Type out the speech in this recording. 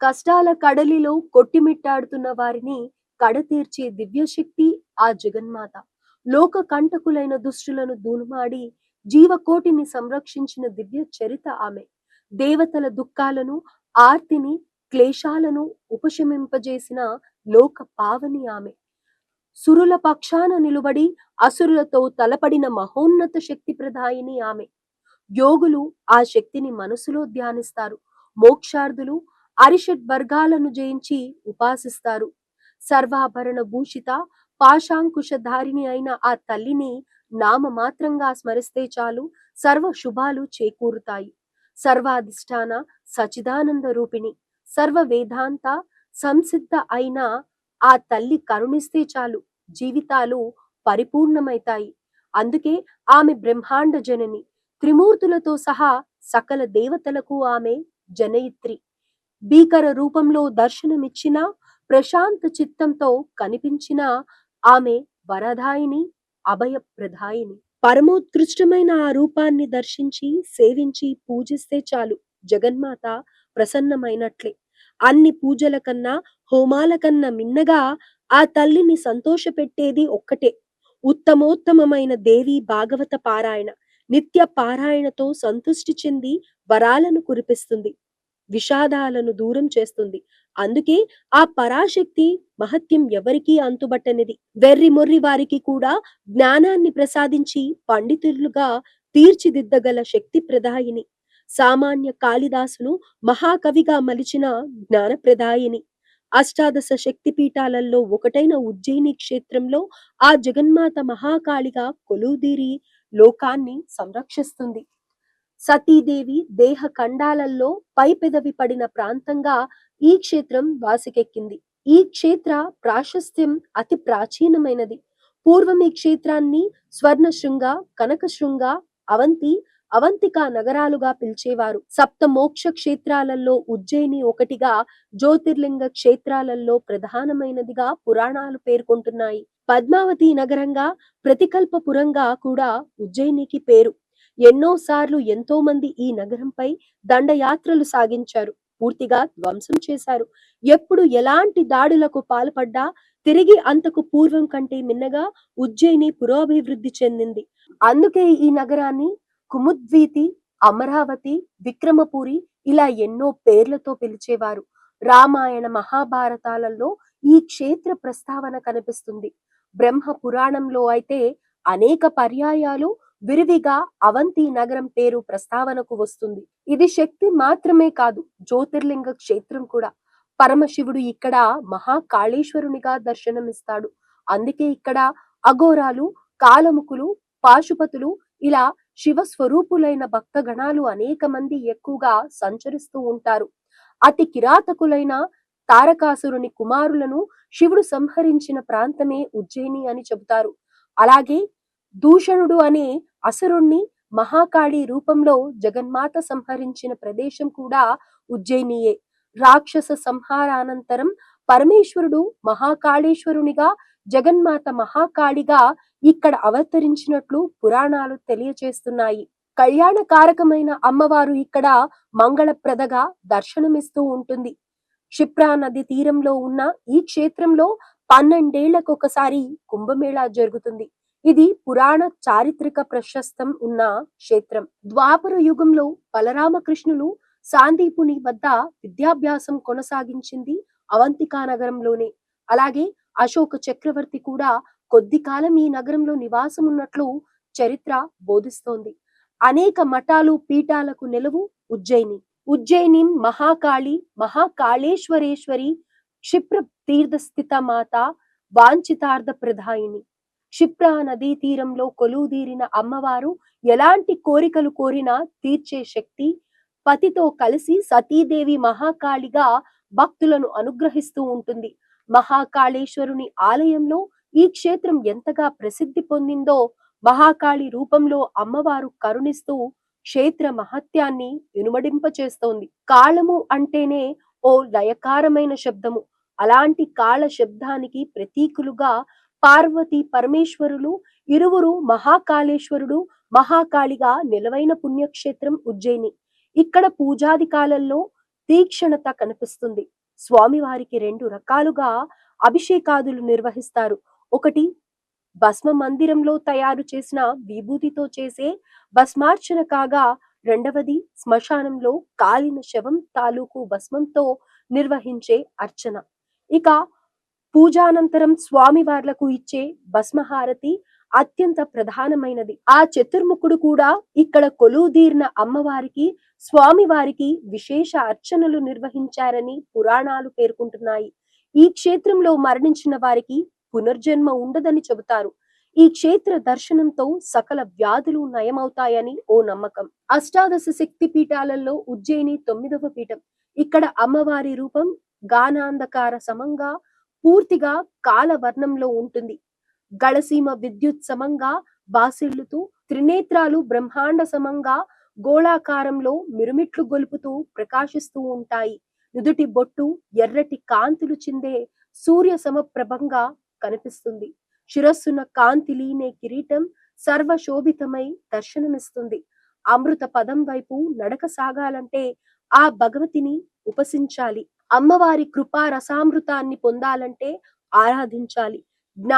కష్టాల కడలిలో కొట్టిమిట్టాడుతున్న వారిని కడతీర్చే దివ్యశక్తి ఆ జగన్మాత. లోక కంటకులైన దుష్టులను దూనుమాడి జీవకోటిని సంరక్షించిన దివ్య చరిత ఆమె. దేవతల దుఃఖాలను ఆర్తిని క్లేశాలను ఉపశమింపజేసిన లోక పావని ఆమె. సురుల పక్షాన నిలబడి అసురులతో తలపడిన మహోన్నత శక్తి ప్రదాయిని ఆమె. యోగులు ఆ శక్తిని మనసులో ధ్యానిస్తారు. మోక్షార్థులు అరిషడ్ వర్గాలను జయించి ఉపాసిస్తారు. సర్వాభరణ భూషిత పాశాంకుశధారిణి అయిన ఆ తల్లిని నామమాత్రంగా స్మరిస్తే చాలు సర్వ శుభాలు చేకూరుతాయి. సర్వాధిష్టాన సచిదానంద రూపిణి సర్వ వేదాంత సంసిద్ధ అయిన ఆ తల్లి కరుణిస్తే చాలు జీవితాలు పరిపూర్ణమైతాయి. అందుకే ఆమె బ్రహ్మాండ జనని త్రిమూర్తులతో సహా సకల దేవతలకు ఆమె జనయిత్రి. భీకర రూపంలో దర్శనమిచ్చినా ప్రశాంత చిత్తంతో కనిపించిన ఆమె వరదాయిని అభయప్రదాయిని. పరమోత్కృష్టమైన ఆ రూపాన్ని దర్శించి సేవించి పూజిస్తే చాలు జగన్మాత ప్రసన్నమైనట్లే. అన్ని పూజల కన్నా హోమాల కన్నా మిన్నగా ఆ తల్లిని సంతోషపెట్టేది ఒక్కటే. ఉత్తమోత్తమమైన దేవి భాగవత పారాయణ నిత్య పారాయణతో సంతుష్టి చెంది వరాలను కురిపిస్తుంది. విషాదాలను దూరం చేస్తుంది. అందుకే ఆ పరాశక్తి మహత్యం ఎవరికీ అంతుబట్టనిది. వెర్రి మొర్రి వారికి కూడా జ్ఞానాన్ని ప్రసాదించి పండితులుగా తీర్చిదిద్దగల శక్తి ప్రదాయిని. సామాన్య కాళిదాసును మహాకవిగా మలిచిన జ్ఞానప్రదాయిని అష్టాదశ శక్తి పీఠాలలో ఒకటైన ఉజ్జయిని క్షేత్రంలో ఆ జగన్మాత మహాకాళిగా కొలువుదీరి లోకాన్ని సంరక్షిస్తుంది. సతీదేవి దేహ ఖండాలలో పై పెదవి పడిన ప్రాంతంగా ఈ క్షేత్రం వాసికెక్కింది. ఈ క్షేత్ర ప్రాశస్త్యం అతి ప్రాచీనమైనది. పూర్వం ఈ క్షేత్రాన్ని స్వర్ణశృంగ కనకశృంగ అవంతి అవంతిక నగరాలుగా పిలిచేవారు. సప్త మోక్ష క్షేత్రాలలో ఉజ్జయిని ఒకటిగా జ్యోతిర్లింగ క్షేత్రాలలో ప్రధానమైనదిగా పురాణాలు పేర్కొంటున్నాయి. పద్మావతి నగరంగా ప్రతికల్పపురంగా కూడా ఉజ్జయినికి పేరు. ఎన్నో సార్లు ఎంతో మంది ఈ నగరంపై దండయాత్రలు సాగించారు. పూర్తిగా ధ్వంసం చేశారు. ఎప్పుడు ఎలాంటి దాడులకు పాల్పడ్డా తిరిగి అంతకు పూర్వం కంటే మిన్నగా ఉజ్జయిని పురోభివృద్ధి చెందింది. అందుకే ఈ నగరాన్ని కుముద్వీతి అమరావతి విక్రమపురి ఇలా ఎన్నో పేర్లతో పిలిచేవారు. రామాయణ మహాభారతాలలో ఈ క్షేత్ర ప్రస్తావన కనిపిస్తుంది. బ్రహ్మ పురాణంలో అయితే అనేక పర్యాయాలు విరివిగా అవంతి నగరం పేరు ప్రస్తావనకు వస్తుంది. ఇది శక్తి మాత్రమే కాదు జ్యోతిర్లింగ క్షేత్రం కూడా. పరమశివుడు ఇక్కడ మహాకాళేశ్వరునిగా దర్శనమిస్తాడు. అందుకే ఇక్కడ అఘోరాలు కాలముకులు పాశుపతులు ఇలా శివ స్వరూపులైన భక్తగణాలు అనేక మంది ఎక్కువగా సంచరిస్తూ ఉంటారు. అతి కిరాతకులైన తారకాసురుని కుమారులను శివుడు సంహరించిన ప్రాంతమే ఉజ్జయిని అని చెబుతారు. అలాగే దూషణుడు అనే అసురుణ్ణి మహాకాళి రూపంలో జగన్మాత సంహరించిన ప్రదేశం కూడా ఉజ్జయినియే. రాక్షస సంహారానంతరం పరమేశ్వరుడు మహాకాళేశ్వరునిగా జగన్మాత మహాకాళిగా ఇక్కడ అవతరించినట్లు పురాణాలు తెలియచేస్తున్నాయి. కళ్యాణకారకమైన అమ్మవారు ఇక్కడ మంగళప్రదగా దర్శనమిస్తూ ఉంటుంది. క్షిప్రా నది తీరంలో ఉన్న ఈ క్షేత్రంలో పన్నెండేళ్ళకొకసారి కుంభమేళా జరుగుతుంది. ఇది పురాణ చారిత్రక ప్రశస్తం ఉన్న క్షేత్రం. ద్వాపర యుగంలో బలరామకృష్ణులు సాందీపుని వద్ద విద్యాభ్యాసం కొనసాగించింది అవంతికా నగరంలోనే. అలాగే అశోక చక్రవర్తి కూడా కొద్ది కాలం ఈ నగరంలో నివాసం ఉన్నట్లు చరిత్ర బోధిస్తోంది. అనేక మఠాలు పీఠాలకు నిలవు ఉజ్జయిని. ఉజ్జయిని మహాకాళి మహాకాళేశ్వరేశ్వరి క్షిప్ర తీర్థస్థిత మాత వాంఛితార్థ ప్రధాయిని. క్షిప్రా నదీ తీరంలో కొలువుదీరిన అమ్మవారు ఎలాంటి కోరికలు కోరినా తీర్చే శక్తి పతితో కలిసి సతీదేవి మహాకాళిగా భక్తులను అనుగ్రహిస్తూ ఉంటుంది. మహాకాళేశ్వరుని ఆలయంలో ఈ క్షేత్రం ఎంతగా ప్రసిద్ధి పొందిందో మహాకాళి రూపంలో అమ్మవారు కరుణిస్తూ క్షేత్ర మహత్యాన్ని ఇనుమడింపచేస్తోంది. కాళము అంటేనే ఓ లయకారమైన శబ్దము. అలాంటి కాళ శబ్దానికి ప్రతీకులుగా పార్వతి పరమేశ్వరులు ఇరువురు మహాకాళేశ్వరుడు మహాకాళిగా నిలవైన పుణ్యక్షేత్రం ఉజ్జయిని. ఇక్కడ పూజాది కాలంలో తీక్షణత కనిపిస్తుంది. స్వామివారికి రెండు రకాలుగా అభిషేకాదులు నిర్వహిస్తారు. ఒకటి భస్మ మందిరంలో తయారు చేసిన విభూతితో చేసే భస్మార్చన కాగా రెండవది శ్మశానంలో కాలిన శవం తాలూకు భస్మంతో నిర్వహించే అర్చన. ఇక పూజానంతరం స్వామివార్లకు ఇచ్చే భస్మహారతి అత్యంత ప్రధానమైనది. ఆ చతుర్ముఖుడు కూడా ఇక్కడ కొలుదీర్న అమ్మవారికి స్వామివారికి విశేష అర్చనలు నిర్వహించారని పురాణాలు పేర్కొంటున్నాయి. ఈ క్షేత్రంలో మరణించిన వారికి పునర్జన్మ ఉండదని చెబుతారు. ఈ క్షేత్ర దర్శనంతో సకల వ్యాధులు నయమవుతాయని ఓ నమ్మకం. అష్టాదశ శక్తి పీఠాలలో ఉజ్జయిని తొమ్మిదవ పీఠం. ఇక్కడ అమ్మవారి రూపం గానాంధకార సమంగా పూర్తిగా కాలవర్ణంలో ఉంటుంది. గళసీమ విద్యుత్ సమంగా బాసిల్లుతూ త్రినేత్రాలు బ్రహ్మాండ సమంగా గోళాకారంలో మిరుమిట్లు గొలుపుతూ ప్రకాశిస్తూ ఉంటాయి. నుదుటి బొట్టు ఎర్రటి కాంతులు చిందే సూర్య సమప్రభంగా కనిపిస్తుంది. శిరస్సున కాంతి లీనే కిరీటం సర్వశోభితమై దర్శనమిస్తుంది. అమృత పదం వైపు నడక సాగాలంటే ఆ భగవతిని ఉపసించాలి. అమ్మవారి కృపా రసామృతాన్ని పొందాలంటే ఆరాధించాలి. జ్ఞాన